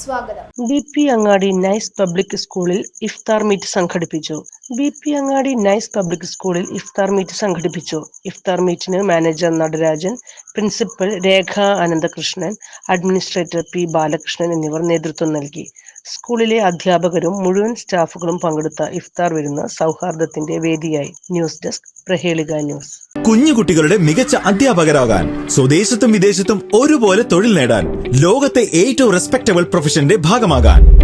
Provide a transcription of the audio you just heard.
സ്വാഗതം. B P Angadi nice public സ്കൂളിൽ ഇഫ്താർ meet സംഘടിപ്പിച്ചു. B P Angadi nice public സ്കൂളിൽ ഇഫ്താർ മീറ്റ് സംഘടിപ്പിച്ചു. ഇഫ്താർ മീറ്റിന് manager Natarajan principal Rekha Ananthakrishnan administrator P Balakrishnan എന്നിവർ നേതൃത്വം നൽകി. സ്കൂളിലെ അധ്യാപകരും മുഴുവൻ സ്റ്റാഫുകളും പങ്കെടുത്ത ഇഫ്താർ വരുന്ന സൗഹാർദ്ദത്തിന്റെ വേദിയായി. News desk Prahelika news. കുഞ്ഞുകുട്ടികളുടെ മികച്ച അധ്യാപകരാകാൻ സ്വദേശത്തും വിദേശത്തും ഒരുപോലെ തൊഴിൽ നേടാൻ ലോകത്തെ ഏറ്റവും റെസ്പെക്ടബിൾ പ്രൊഫഷന്റെ ഭാഗമാകാൻ.